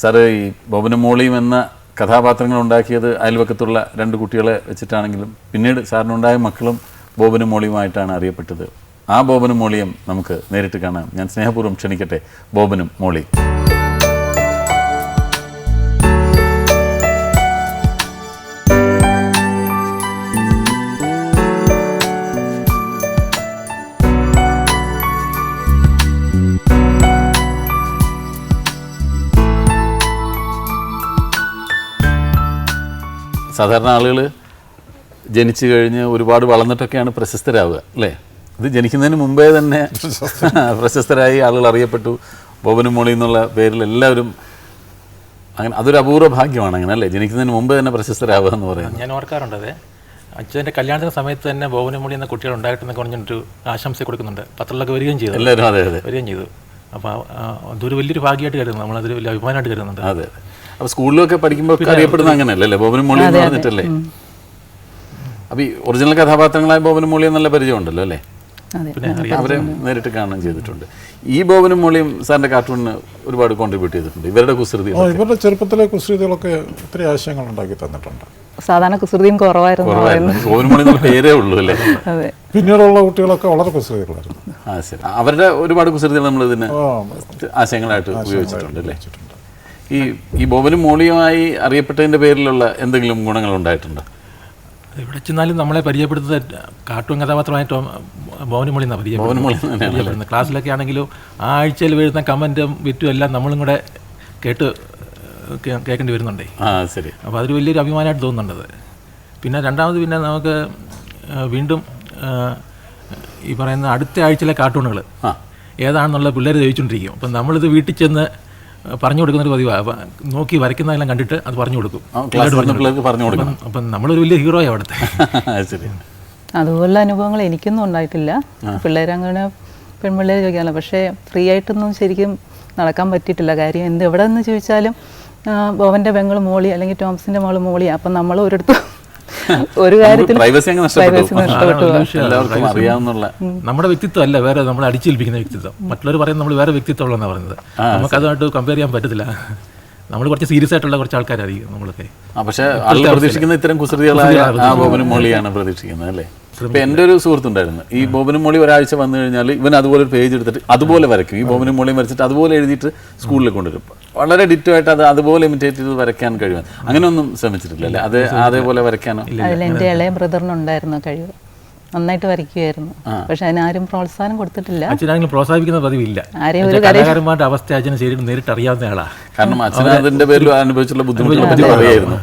Sir ഈ ബോബനും മോളിയും എന്ന കഥാപാത്രങ്ങൾ ഉണ്ടാക്കിയത് അയൽവക്കത്തുള്ള രണ്ട് കുട്ടികളെ വെച്ചിട്ടാണെങ്കിലും പിന്നീട് സാറിനുണ്ടായ മക്കളും ബോബനും മോളിയുമായിട്ടാണ് അറിയപ്പെട്ടത്. ആ ബോബനും മോളിയും നമുക്ക് നേരിട്ട് കാണാം. ഞാൻ സ്നേഹപൂർവം ക്ഷണിക്കട്ടെ. ബോബനും മോളിയും സാധാരണ ആളുകൾ ജനിച്ചു കഴിഞ്ഞ് ഒരുപാട് വളർന്നിട്ടൊക്കെയാണ് പ്രശസ്തരാവുക അല്ലേ? ഇത് ജനിക്കുന്നതിന് മുമ്പേ തന്നെ പ്രശസ്തരായി. ആളുകൾ അറിയപ്പെട്ടു. ബോബനും മോളി എന്നുള്ള പേരിൽ എല്ലാവരും അങ്ങനെ അതൊരു അപൂർവ ഭാഗ്യമാണ് അങ്ങനെ അല്ലേ? ജനിക്കുന്നതിന് മുമ്പേ തന്നെ പ്രശസ്തരാവുക എന്ന് പറയുന്നത്. ഞാൻ ഓർക്കാറുണ്ട് അതെ. അച്ഛന്റെ കല്യാണത്തിന് സമയത്ത് തന്നെ ബോബനും മോളി എന്ന കുട്ടികൾ ഉണ്ടായിട്ടെന്നൊക്കെ പറഞ്ഞിട്ടൊരു ആശംസ കൊടുക്കുന്നുണ്ട്. പത്രത്തിലൊക്കെ വരികയും ചെയ്തു. എല്ലാവരും അതെ അതെ. വരികയും ചെയ്തു. അപ്പോൾ അതൊരു വലിയൊരു ഭാഗ്യമായിട്ട് കരുതുന്നു. നമ്മളതൊരു വലിയ അഭിമാനമായിട്ട് കരുതുന്നുണ്ട്. അതെ അതെ. അപ്പോൾ സ്കൂളിലൊക്കെ പഠിക്കുമ്പോൾ അറിയപ്പെടുന്ന അങ്ങനെയല്ലേ? ബോബനും മോളി എന്ന് പറഞ്ഞിട്ടല്ലേ? അപ്പോൾ ഈ ഒറിജിനൽ കഥാപാത്രങ്ങളായ ബോബനും മോളിയും നല്ല പരിചയമുണ്ടല്ലോ അല്ലേ? അതെ പിന്നെ അവരെ നേരിട്ട് കാണുകയും ചെയ്തിട്ടുണ്ട്. ഈ ബോബനും മോളിയും സാറിന്റെ കാർട്ടൂണിന് ഒരുപാട് കോൺട്രിബ്യൂട്ട് ചെയ്തിട്ടുണ്ട്. ഇവരുടെ കുസൃതി ഇവരുടെ ചെറുപ്പത്തിലെ കുസൃതികളൊക്കെ ഒത്തിരി ആശയങ്ങൾ ഉണ്ടാക്കി തന്നിട്ടുണ്ട്. സാധാരണ കുസൃതിയും കുറവായിരുന്നു പേരേ ഉള്ളൂ അല്ലേ? അതെ. പിന്നീടുള്ള കുട്ടികളൊക്കെ വളരെ കുസൃതികളായിരുന്നു. അവരുടെ ഒരുപാട് കുസൃതികൾ നമ്മൾ ഇതിന് ആശയങ്ങളായിട്ട് ഉപയോഗിച്ചിട്ടുണ്ട് അല്ലേ? ഈ ഈ ബോബനും മോളിയുമായി അറിയപ്പെട്ടതിന്റെ പേരിലുള്ള എന്തെങ്കിലും ഗുണങ്ങൾ ഉണ്ടായിട്ടുണ്ട്? ഇവിടെ ചെന്നാലും നമ്മളെ പരിചയപ്പെടുത്തുന്നത് കാർട്ടൂൺ കഥാപാത്രമായിട്ട് ബോബന് മോളി എന്നാണ് പരിചയപ്പെടുന്നത്. ക്ലാസ്സിലൊക്കെ ആണെങ്കിലും ആ ആഴ്ചയിൽ വരുന്ന കമന്റും വിറ്റും എല്ലാം നമ്മളും കൂടെ കേട്ട് കേൾക്കേണ്ടി വരുന്നുണ്ടേ. ആ ശരി. അപ്പോൾ അതൊരു വലിയൊരു അഭിമാനമായിട്ട് തോന്നുന്നുണ്ടത്. പിന്നെ രണ്ടാമത് പിന്നെ നമുക്ക് വീണ്ടും ഈ പറയുന്ന അടുത്ത ആഴ്ചയിലെ കാർട്ടൂണുകൾ. ഏതാണെന്നുള്ള പിള്ളേർ ചോദിച്ചുകൊണ്ടിരിക്കും അപ്പം നമ്മളിത് വീട്ടിൽ ചെന്ന് പറഞ്ഞു കൊടുക്കുന്നൊരു പതിവാണ് അപ്പം നോക്കി വരയ്ക്കുന്നതെല്ലാം കണ്ടിട്ട് അത് പറഞ്ഞു കൊടുക്കും. പറഞ്ഞു കൊടുക്കണം. അപ്പം നമ്മളൊരു വലിയ ഹീറോയാണ് അവിടുത്തെ. ശരിയാണ് അതുപോലുള്ള അനുഭവങ്ങൾ എനിക്കൊന്നും ഉണ്ടായിട്ടില്ല. പിള്ളേരങ്ങനെ പെൺപിള്ളേർ ചോദിക്കാമല്ലോ പക്ഷേ ഫ്രീ ആയിട്ടൊന്നും ശരിക്കും നടക്കാൻ പറ്റിയിട്ടില്ല. കാര്യം എന്ത് എവിടെ നിന്ന് ചോദിച്ചാലും ബോവന്റെ പെങ്ങൾ മോളി അല്ലെങ്കിൽ ടോംസിന്റെ മോൾ മോളി. അപ്പം നമ്മൾ ഒരിടത്തും ഒരു കാര്യത്തിൽ പ്രൈവസി അങ്ങ് നഷ്ടപ്പെട്ടു. എല്ലാവർക്കും അറിയാവുന്നുള്ള നമ്മുടെ വ്യക്തിത്വം അല്ല വേറെ നമ്മൾ അടിച്ചേൽപ്പിക്കുന്ന വ്യക്തിത്വം. മറ്റുള്ളവർ പറയുന്നത് നമ്മൾ വേറെ വ്യക്തിത്വമുള്ളതെന്നാണ് പറയുന്നത് നമുക്കതുമായിട്ട് കമ്പയർ ചെയ്യാൻ പറ്റത്തില്ല. നമ്മൾ കുറച്ച് സീരിയസ് ആയിട്ടുള്ള കുറച്ച് ആൾക്കാരായിരിക്കും നമ്മളൊക്കെ. ആ പക്ഷെ പ്രതീക്ഷിക്കുന്ന ഇത്തരം കുസൃതികളായ ആ ബോബനും മോളിയാണ് പ്രതീക്ഷിക്കുന്നത് അല്ലേ? ഇപ്പൊ എന്റെ ഒരു സുഹൃത്തുണ്ടായിരുന്നു. ഈ ബോബനും മോളി ഒരാഴ്ച വന്നു കഴിഞ്ഞാൽ ഇവൻ അതുപോലെ ഒരു പേജ് എടുത്തിട്ട് അതുപോലെ വരയ്ക്കും. ഈ ബോബനും മോളിയും വരച്ചിട്ട് അതുപോലെ എഴുതിയിട്ട് സ്കൂളിൽ കൊണ്ടുവരും. വളരെ ഡിറ്റോ ആയിട്ട് അത് അതുപോലെ ഇമിറ്റേറ്റ് ചെയ്ത് വരയ്ക്കാൻ കഴിയും. അങ്ങനെ ഒന്നും ശ്രമിച്ചിട്ടില്ല അല്ലേ? അത് അതേപോലെ വരയ്ക്കാനോ? എന്റെ ഇളയ ബ്രദറിനുണ്ടായിരുന്നു കഴിവ്. നന്നായിട്ട് വരയ്ക്കുമായിരുന്നു പക്ഷെ അതിനാരും പ്രോത്സാഹനം കൊടുത്തിട്ടില്ല. അച്ഛനാണെങ്കിലും പ്രോത്സാഹിപ്പിക്കുന്ന പതിവില്ല. കലാകാരന്മാരുടെ അവസ്ഥ അച്ഛന് ശരിക്കും നേരിട്ട് അറിയാവുന്ന ആളാ. കാരണം അച്ഛൻ അതിന്റെ പേരിൽ അനുഭവിച്ചുള്ള ബുദ്ധിമുട്ടുകളെ പറ്റി പറയായിരുന്നു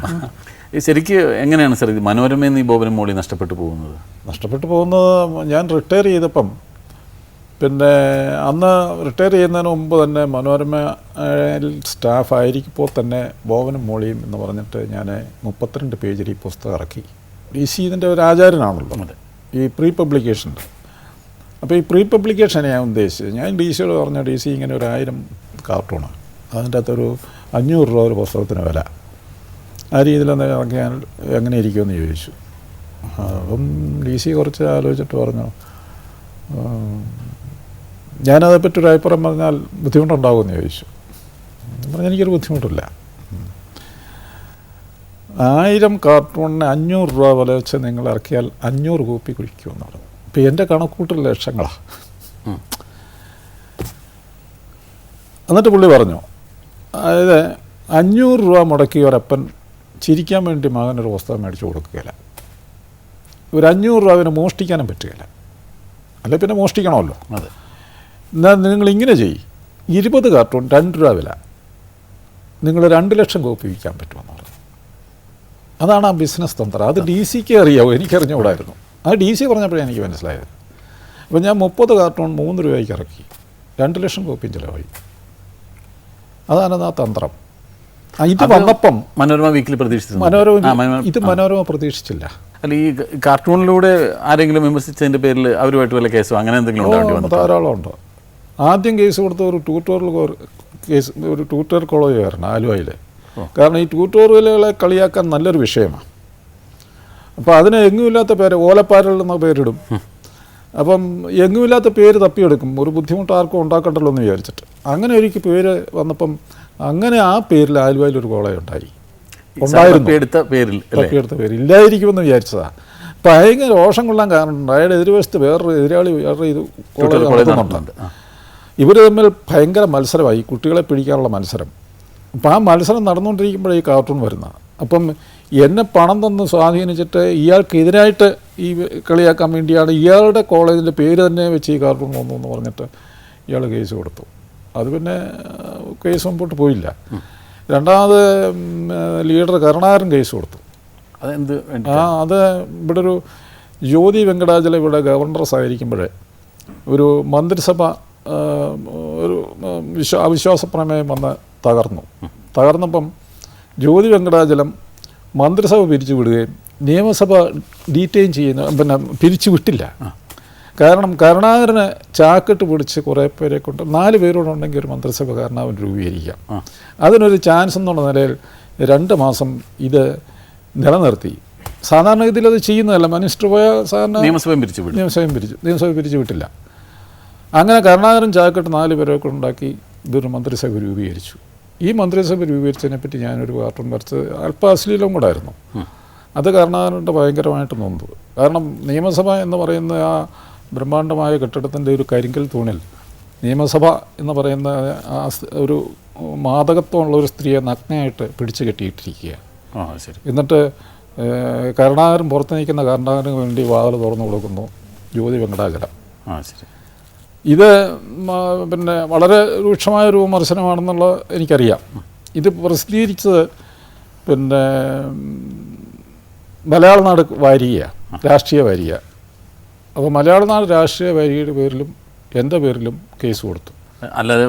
ശരിക്ക് എങ്ങനെയാണ് സാർ ഇത് മനോരമയിൽ നിന്ന് ഈ ബോബനും മോളി നഷ്ടപ്പെട്ടു പോകുന്നത്? നഷ്ടപ്പെട്ടു പോകുന്നത് ഞാൻ റിട്ടയർ ചെയ്തപ്പം പിന്നെ അന്ന് റിട്ടയർ ചെയ്യുന്നതിന് മുമ്പ് തന്നെ മനോരമ സ്റ്റാഫായിരിക്കുമ്പോൾ തന്നെ ബോവനും മോളിയും എന്ന് പറഞ്ഞിട്ട് ഞാൻ മുപ്പത്തിരണ്ട് പേജിൽ ഈ പുസ്തകം ഇറക്കി. ഡി സി ഇതിന്റെ ഒരു അതെ. ഈ പ്രീ പബ്ലിക്കേഷന്റെ അപ്പോൾ ഈ പ്രീ പബ്ലിക്കേഷൻ ഞാൻ ഉദ്ദേശിച്ചത്. ഞാൻ ഡി സിയോട് പറഞ്ഞ ഡി സി ഇങ്ങനെ ഒരു ആയിരം കാർട്ടൂണാണ് അതിന്റെ അകത്തൊരു അഞ്ഞൂറ് രൂപ ഒരു പുസ്തകത്തിന് വില. ആ രീതിയിലൊന്ന് ഇറങ്ങിയാൽ എങ്ങനെ ഇരിക്കുമെന്ന് ചോദിച്ചു അപ്പം ഡി സി കുറച്ച് ആലോചിച്ചിട്ട് പറഞ്ഞു ഞാനതേ ഞാനതേപ്പറ്റി ഒരു അഭിപ്രായം പറഞ്ഞാൽ ബുദ്ധിമുട്ടുണ്ടാകുമെന്ന് ചോദിച്ചു പറഞ്ഞാൽ പറഞ്ഞു എനിക്കൊരു ബുദ്ധിമുട്ടില്ല. ആയിരം കാർട്ടൂണിന് അഞ്ഞൂറ് രൂപ വില വെച്ച് നിങ്ങൾ ഇറക്കിയാൽ അഞ്ഞൂറ് കോപ്പി കുഴിക്കുമെന്ന് പറഞ്ഞു ഇപ്പം എന്റെ കണക്കൂട്ടൽ ലക്ഷങ്ങളാണ്. എന്നിട്ട് പുള്ളി പറഞ്ഞു അതായത് അഞ്ഞൂറ് രൂപ മുടക്കി ഒരപ്പൻ ചിരിക്കാൻ വേണ്ടി മകനൊരു പുസ്തകം മേടിച്ചു കൊടുക്കുകയില്ല. ഒരു അഞ്ഞൂറ് രൂപ അവന് മോഷ്ടിക്കാനും പറ്റുകയില്ല. അല്ലെ പിന്നെ മോഷ്ടിക്കണമല്ലോ. അതെ. എന്നാൽ നിങ്ങൾ ഇങ്ങനെ ചെയ്യും. ഇരുപത് കാർട്ടൂൺ രണ്ട് രൂപ വില. നിങ്ങൾ രണ്ട് ലക്ഷം കോപ്പി വിൽക്കാൻ പറ്റുമെന്ന് പറഞ്ഞു. അതാണ് ആ ബിസിനസ് തന്ത്രം. അത് ഡി സിക്ക് അറിയാവോ? എനിക്കറിഞ്ഞുകൂടായിരുന്നു അത് ഡി സി പറഞ്ഞപ്പോഴേ എനിക്ക് മനസ്സിലായത്. അപ്പോൾ ഞാൻ മുപ്പത് കാർട്ടൂൺ മൂന്ന് രൂപയ്ക്ക് ഇറക്കി. രണ്ട് ലക്ഷം കോപ്പിയും ചിലവായി. അതാണ് ആ തന്ത്രം. ഇത് വന്നപ്പം മനോരമ വീക്കിലി പ്രതീക്ഷിച്ചു മനോരമ ഇത് മനോരമ പ്രതീക്ഷിച്ചില്ല. അല്ല ഈ കാർട്ടൂണിലൂടെ ആരെങ്കിലും വിമർശിച്ചതിന്റെ പേരിൽ അവരുമായിട്ട് വല്ല കേസോ അങ്ങനെ എന്തെങ്കിലും ധാരാളം ഉണ്ട്. ആദ്യം കേസ് കൊടുത്ത ഒരു ട്യൂട്ടോറിൽ കേസ് ഒരു ട്യൂട്ടോറിയൽ കോളേജുകാരനാണ് ആലുവയിൽ കാരണം ഈ ട്യൂട്ടോറിയലുകളെ കളിയാക്കാൻ നല്ലൊരു വിഷയമാണ് അപ്പോൾ അതിന് എങ്ങുമില്ലാത്ത പേര് ഓലപ്പാരൽ എന്ന പേരിടും. അപ്പം എങ്ങുമില്ലാത്ത പേര് തപ്പിയെടുക്കും. ഒരു ബുദ്ധിമുട്ട് ആർക്കും ഉണ്ടാക്കണ്ടല്ലോ എന്ന് വിചാരിച്ചിട്ട്. അങ്ങനെ ഒരിക്കൽ പേര് വന്നപ്പം അങ്ങനെ ആ പേരിൽ ആലുവയിൽ ഒരു കോളേജ് ഉണ്ടായി. ഉണ്ടായിരുന്നു. എടുത്ത പേരിൽ തപ്പിയെടുത്ത പേര് ഇല്ലായിരിക്കുമെന്ന് വിചാരിച്ചതാ. ഭയങ്കര രോഷം കൊള്ളാൻ കാരണമുണ്ട്. അയാളുടെ എതിർവശത്ത് വേറൊരു എതിരാളി വേറെ ഇത് കോളേജ് നടത്തുന്നുണ്ട്. ഇവർ തമ്മിൽ ഭയങ്കര മത്സരമായി. കുട്ടികളെ പിടിക്കാനുള്ള മത്സരം. അപ്പം ആ മത്സരം നടന്നുകൊണ്ടിരിക്കുമ്പോഴേ ഈ കാർട്ടൂൺ വരുന്ന. അപ്പം എന്നെ പണം തന്ന് സ്വാധീനിച്ചിട്ട് ഇയാൾക്കെതിരായിട്ട് ഈ കളിയാക്കാൻ വേണ്ടിയാണ് ഇയാളുടെ കോളേജിന്റെ പേര് തന്നെ വെച്ച് ഈ കാർട്ടൂൺ വന്നു എന്ന് പറഞ്ഞിട്ട് ഇയാൾ കേസ് കൊടുത്തു. അത് പിന്നെ കേസ് മുമ്പോട്ട് പോയില്ല. രണ്ടാമത് ലീഡർ കരുണാകരൻ കേസ് കൊടുത്തു. അതെന്ത് ആ അത് ഇവിടെ ഒരു ജ്യോതി വെങ്കടാചല ഇവിടെ ഗവർണർ ആയിരിക്കുമ്പോഴേ ഒരു മന്ത്രിസഭ ഒരു വിശ്വ അവിശ്വാസ പ്രമേയം വന്ന് തകർന്നു. തകർന്നപ്പം ജ്യോതി വെങ്കടാചലം മന്ത്രിസഭ പിരിച്ചു വിടുകയും നിയമസഭ ഡീറ്റെയിൻ ചെയ്യുന്ന പിന്നെ പിരിച്ചു വിട്ടില്ല കാരണം കരുണാകരന് ചാക്കിട്ട് പിടിച്ച് കുറേ പേരെ കൊണ്ട് നാല് പേരോടുണ്ടെങ്കിൽ ഒരു മന്ത്രിസഭ കരുണാകരൻ രൂപീകരിക്കാം. അതിനൊരു ചാൻസ് എന്നുള്ള നിലയിൽ രണ്ട് മാസം ഇത് നിലനിർത്തി. സാധാരണ ഇതിൽ അത് ചെയ്യുന്നതല്ല. മിനിസ്റ്റർ പോയ സാധാരണ നിയമസഭയും പിരിച്ചു നിയമസഭയും പിരിച്ചു. നിയമസഭ പിരിച്ചു വിട്ടില്ല. അങ്ങനെ കരുണാകരൻ ചാക്കിട്ട് നാല് പേരെ കൊണ്ടുണ്ടാക്കി ഇതൊരു മന്ത്രിസഭ രൂപീകരിച്ചു. ഈ മന്ത്രിസഭ രൂപീകരിച്ചതിനെ പറ്റി ഞാനൊരു കാർട്ടൂൺ വരച്ച് അല്പ അശ്ലീലം കൂടായിരുന്നു. അത് കരുണാകരന്റെ ഭയങ്കരമായിട്ട് നൊന്തു കാരണം നിയമസഭ എന്ന് പറയുന്ന ആ ബ്രഹ്മാണ്ഡമായ കെട്ടിടത്തിന്റെ ഒരു കരിങ്കൽ തൂണിൽ നിയമസഭ എന്ന് പറയുന്ന ആ ഒരു മാതകത്വമുള്ള ഒരു സ്ത്രീയെ നഗ്നയായിട്ട് പിടിച്ചു കെട്ടിയിട്ടിരിക്കുക ആ ശരി. എന്നിട്ട് കരുണാകരൻ പുറത്ത് നിൽക്കുന്ന കരുണാകരന് വേണ്ടി വാതിൽ തുറന്നു കൊടുക്കുന്നു ജ്യോതി വെങ്കടാകരം ആ ശരി. ഇത് പിന്നെ വളരെ രൂക്ഷമായ ഒരു വിമർശനമാണെന്നുള്ള എനിക്കറിയാം. ഇത് പ്രസിദ്ധീകരിച്ചത് പിന്നെ മലയാള നാട് വാരിക രാഷ്ട്രീയ വാരിക അപ്പോൾ മലയാള നാട് രാഷ്ട്രീയ വാരികയുടെ പേരിലും എന്റെ പേരിലും കേസ് കൊടുത്തു. അല്ലാതെ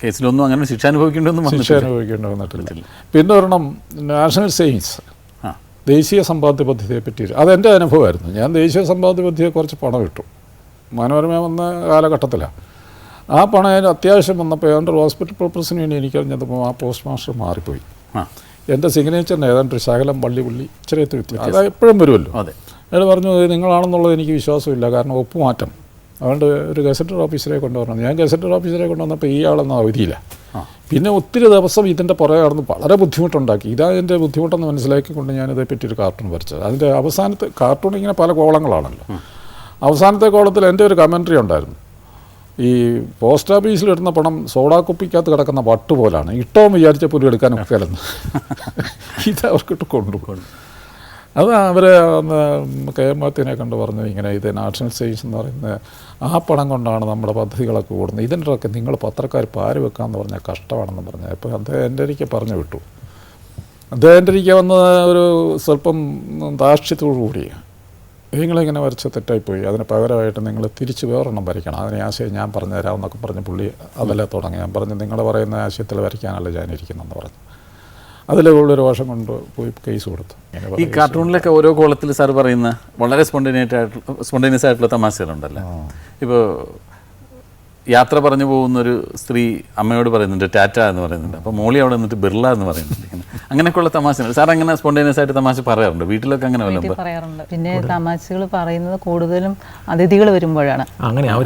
കേസിലൊന്നും അങ്ങനെ ശിക്ഷ അനുഭവിക്കേണ്ടതൊന്നും ശിക്ഷ അനുഭവിക്കേണ്ട വന്നിട്ടില്ല. പിന്നെ ഒരെണ്ണം നാഷണൽ സയൻസ് ദേശീയ സമ്പാദ്യ പദ്ധതിയെ പറ്റി അതെന്റെ അനുഭവമായിരുന്നു. ഞാൻ ദേശീയ സമ്പാദ്യ പദ്ധതിയെ കുറച്ച് പണം ഇട്ടു. മനോരമ വന്ന കാലഘട്ടത്തിലാണ് ആ പണം അതിന് അത്യാവശ്യം വന്നപ്പോൾ ഏതാണ്ട് ഒരു ഹോസ്പിറ്റൽ പർപ്പസിന് വേണ്ടി എനിക്കറിഞ്ഞപ്പോൾ ആ പോസ്റ്റ് മാസ്റ്റർ മാറിപ്പോയി. എന്റെ സിഗ്നേച്ചറിന് ഏതാണ്ട് ശകലം പള്ളി പുള്ളി ചെറിയ തൃപ്തി അത് എപ്പോഴും വരുമല്ലോ. അതെ. അയാൾ പറഞ്ഞു "ഇത് നിങ്ങളാണെന്നുള്ളത് എനിക്ക് വിശ്വാസമില്ല. കാരണം ഒപ്പ് മാറ്റം അതുകൊണ്ട് ഒരു ഗസറ്റഡ് ഓഫീസറെ കൊണ്ടുവരണം. ഞാൻ ഗസറ്റഡ് ഓഫീസറെ കൊണ്ടുവന്നപ്പോൾ ഈ ആളെന്ന അവധിയില്ല പിന്നെ ഒത്തിരി ദിവസം ഇതിന്റെ പുറകെ കടന്ന് വളരെ ബുദ്ധിമുട്ടുണ്ടാക്കി. ഇതാ എന്റെ ബുദ്ധിമുട്ടെന്ന് മനസ്സിലാക്കിക്കൊണ്ട് ഞാനിതേ പറ്റി ഒരു കാർട്ടൂൺ വരച്ചത്. അതിന്റെ അവസാനത്തെ കാർട്ടൂൺ ഇങ്ങനെ പല കോളങ്ങളാണല്ലോ. അവസാനത്തെ കോളത്തിൽ എന്റെ ഒരു കമൻട്രി ഉണ്ടായിരുന്നു. ഈ പോസ്റ്റ് ഓഫീസിൽ ഇടുന്ന പണം സോഡാ കുപ്പിക്കകത്ത് കിടക്കുന്ന വട്ട് പോലാണ് ഇട്ടോ വിചാരിച്ച പോലും എടുക്കാനൊക്കെ ഒക്കെയല്ലെന്ന് ഇത് അവർക്കിട്ട് കൊണ്ടുപോകും അത് അവർ കെ എം മാത്യുവിനെ കണ്ട് പറഞ്ഞു ഇങ്ങനെ ഇത് നാഷണൽ സ്റ്റേജ് എന്ന് പറയുന്ന ആ പണം കൊണ്ടാണ് നമ്മുടെ പദ്ധതികളൊക്കെ കൂടുന്നത്. ഇതിന്റെ ഒക്കെ നിങ്ങൾ പത്രക്കാർ പാര് വെക്കാമെന്ന് പറഞ്ഞാൽ കഷ്ടമാണെന്ന് പറഞ്ഞു അപ്പോൾ അദ്ദേഹം എന്റെ എനിക്ക് പറഞ്ഞു വിട്ടു. അദ്ദേഹം എന്റെ എനിക്ക് വന്ന ഒരു സ്വല്പം ദാക്ഷ്യത്തോടു കൂടി. നിങ്ങളിങ്ങനെ വരച്ച തെറ്റായിപ്പോയി. അതിന് പകരമായിട്ട് നിങ്ങൾ തിരിച്ച് വേറൊരെണ്ണം വരയ്ക്കണം. അതിന് ആശയം ഞാൻ പറഞ്ഞു തരാമെന്നൊക്കെ പറഞ്ഞ് പുള്ളി അതല്ലേ തുടങ്ങി ഞാൻ പറഞ്ഞു നിങ്ങൾ പറയുന്ന ആശയത്തിൽ വരയ്ക്കാനല്ല ഞാനിരിക്കുന്നതെന്ന് പറഞ്ഞു. അതിലെ ഒരു വർഷം കൊണ്ട് പോയി കേസ് കൊടുത്തു. ഈ കാർട്ടൂണിലൊക്കെ ഓരോ കോളത്തിൽ സാർ പറയുന്ന വളരെ സ്പോണ്ടേനിയറ്റ് ആയിട്ടുള്ള സ്പോണ്ടേനിയസ് ആയിട്ടുള്ള തമാശകളുണ്ടല്ലോ? ഇപ്പോൾ യാത്ര പറഞ്ഞു പോകുന്ന ഒരു സ്ത്രീ അമ്മയോട് പറയുന്നുണ്ട് ടാറ്റ എന്ന് പറയുന്നുണ്ട്. അപ്പോൾ മോളി അവിടെ നിന്നിട്ട് ബിർള എന്ന് പറയുന്നുണ്ട് അങ്ങനെയൊക്കെയുള്ള തമാശ സാർ അങ്ങനെ സ്പോണ്ടേനിയസ് ആയിട്ട് തമാശ പറയാറുണ്ട്? വീട്ടിലൊക്കെ അങ്ങനെ പറയാറുണ്ട്. പിന്നെ തമാശകൾ പറയുന്നത് കൂടുതലും അതിഥികൾ വരുമ്പോഴാണ്.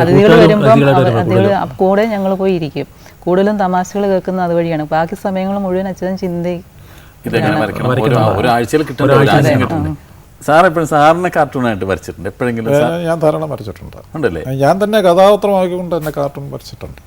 അതിഥികൾ വരുമ്പോൾ അതിഥികൾ കൂടെ ഞങ്ങൾ പോയി ഇരിക്കും. കൂടുതലും തമാശകൾ കേൾക്കുന്നത് അതുവഴിയാണ്. ബാക്കി സമയങ്ങൾ മുഴുവൻ അച്ഛൻ ചിന്ത ഒരാഴ്ചയിൽ സാർ എപ്പോഴും സാറിനെ കാർട്ടൂണായിട്ട് വരച്ചിട്ടുണ്ട്. എപ്പോഴെങ്കിലും ഞാൻ ധാരാളം വരച്ചിട്ടുണ്ട്. ഉണ്ടല്ലേ? ഞാൻ തന്നെ കഥാപാത്രമാക്കിക്കൊണ്ട് തന്നെ കാർട്ടൂൺ വരച്ചിട്ടുണ്ട്.